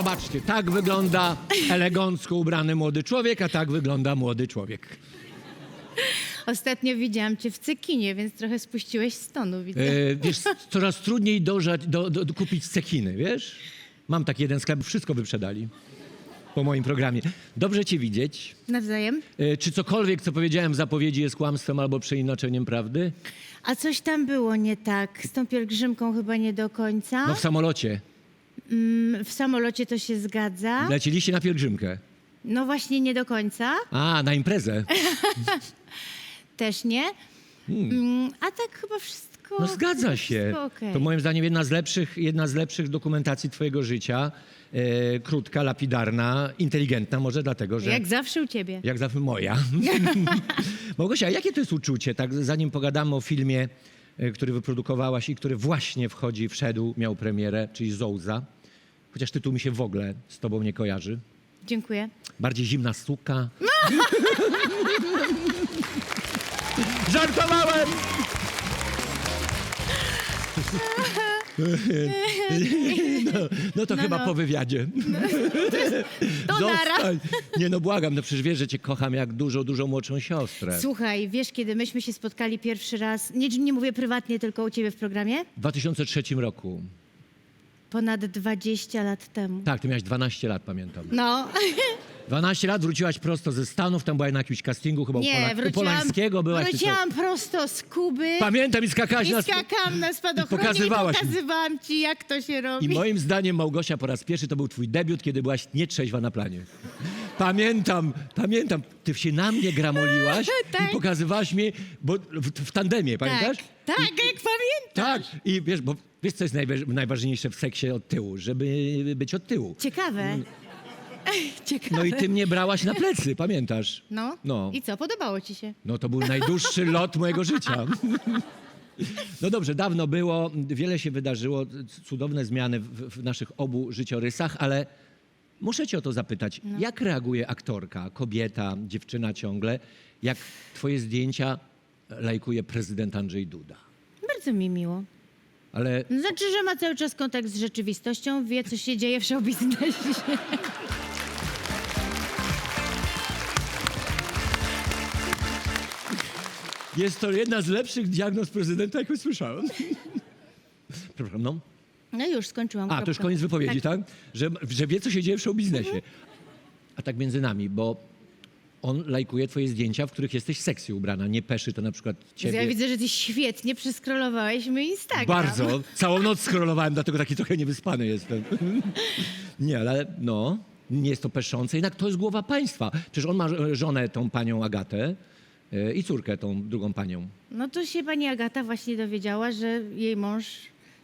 Zobaczcie, tak wygląda elegancko ubrany młody człowiek, a tak wygląda młody człowiek. Ostatnio widziałam cię w cekinie, więc trochę spuściłeś z tonu, widzę. E, wiesz, coraz trudniej dożać, do, do, do kupić cekiny, wiesz? Mam taki jeden sklep, wszystko wyprzedali po moim programie. Dobrze cię widzieć. Nawzajem. E, czy cokolwiek, co powiedziałem w zapowiedzi jest kłamstwem albo przeinaczeniem prawdy? A coś tam było nie tak. Z tą pielgrzymką chyba nie do końca. No w samolocie. Mm, w samolocie to się zgadza. Lecieliście na pielgrzymkę. No właśnie nie do końca. A, na imprezę. Też nie. Mm, a tak chyba wszystko. No zgadza się. Wszystko okej. To moim zdaniem jedna z lepszych, jedna z lepszych dokumentacji twojego życia. E, krótka, lapidarna, inteligentna, może dlatego, że... Jak zawsze u ciebie. Jak zawsze moja. Małgosia, jakie to jest uczucie, tak zanim pogadamy o filmie, e, który wyprodukowałaś i który właśnie wchodzi, wszedł, miał premierę, czyli Zouza. Chociaż tytuł mi się w ogóle z tobą nie kojarzy. Dziękuję. Bardziej zimna suka. Żartowałem! No, no to No, chyba no. po wywiadzie. To nara. Zostań. Nie no, błagam, no przecież wiesz, że cię kocham jak dużo, dużo młodszą siostrę. Słuchaj, wiesz, kiedy myśmy się spotkali pierwszy raz, nie, nie mówię prywatnie, tylko u ciebie w programie? W 2003 roku. Ponad 20 lat temu. Tak, ty miałeś 12 lat, pamiętam. No, 12 lat wróciłaś prosto ze Stanów, tam była na jakimś castingu, chyba u, nie, Polak, u wróciłam, Polańskiego byłaś. czy co? wróciłam prosto z Kuby Pamiętam i skakałaś i na... skakałam na spadochronie i pokazywałaś mi. pokazywałam ci, jak to się robi. I moim zdaniem, Małgosia, po raz pierwszy to był twój debiut, kiedy byłaś nietrzeźwa na planie. Pamiętam, pamiętam, ty się na mnie gramoliłaś Tak. i pokazywałaś mi, bo w, w tandemie, pamiętasz? Tak, tak, jak pamiętam. Tak, i wiesz, bo wiesz, co jest najwa- najważniejsze w seksie od tyłu? Żeby być od tyłu. Ciekawe. Ciekawe. No i ty mnie brałaś na plecy, pamiętasz? No. No. I co, podobało ci się? No to był najdłuższy lot mojego życia. No dobrze, dawno było, wiele się wydarzyło, c- cudowne zmiany w, w naszych obu życiorysach, ale muszę cię o to zapytać, jak reaguje aktorka, kobieta, dziewczyna ciągle, jak twoje zdjęcia lajkuje prezydent Andrzej Duda? Bardzo mi miło. Ale Znaczy, że ma cały czas kontakt z rzeczywistością, wie, co się dzieje w show biznesie. jest to jedna z lepszych diagnoz prezydenta, jaką słyszałem. Przepraszam, no. No już, skończyłam. A, to już koniec wypowiedzi, tak? Że, że wie, co się dzieje w show biznesie. A tak między nami, bo on lajkuje twoje zdjęcia, w których jesteś seksy ubrana. Nie peszy to na przykład ciebie. Ja widzę, że ty świetnie przeskrolowałeś mój Instagram. Bardzo. Całą noc scrollowałem, dlatego taki trochę niewyspany jestem. nie, ale no, nie jest to peszące. Jednak to jest głowa państwa. Przecież on ma żonę, tą panią Agatę e, i córkę, tą drugą panią. No to się pani Agata właśnie dowiedziała, że jej mąż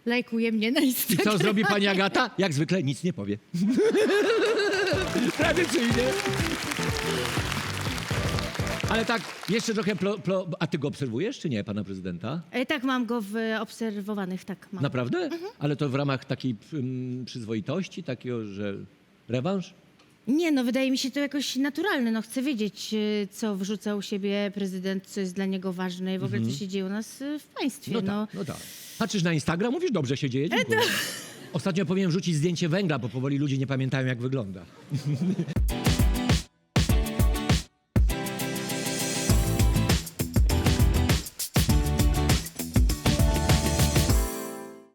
lajkuje mnie na I co zrobi pani Agata? Jak zwykle nic nie powie. Tradycyjnie. Ale tak, jeszcze trochę plo, plo, A ty go obserwujesz, czy nie, pana prezydenta? E, Tak, mam go w obserwowanych, tak mam. Naprawdę? Ale to w ramach takiej mm, przyzwoitości, takiego, że rewanż? Nie, no wydaje mi się to jakoś naturalne. No chcę wiedzieć, e, co wrzuca u siebie prezydent, co jest dla niego ważne i w ogóle co się dzieje u nas e, w państwie. No No, tak, no tak. Patrzysz na Instagram, mówisz, dobrze się dzieje, dziękuję. Ostatnio powinien rzucić zdjęcie węgla, bo powoli ludzie nie pamiętają, jak wygląda.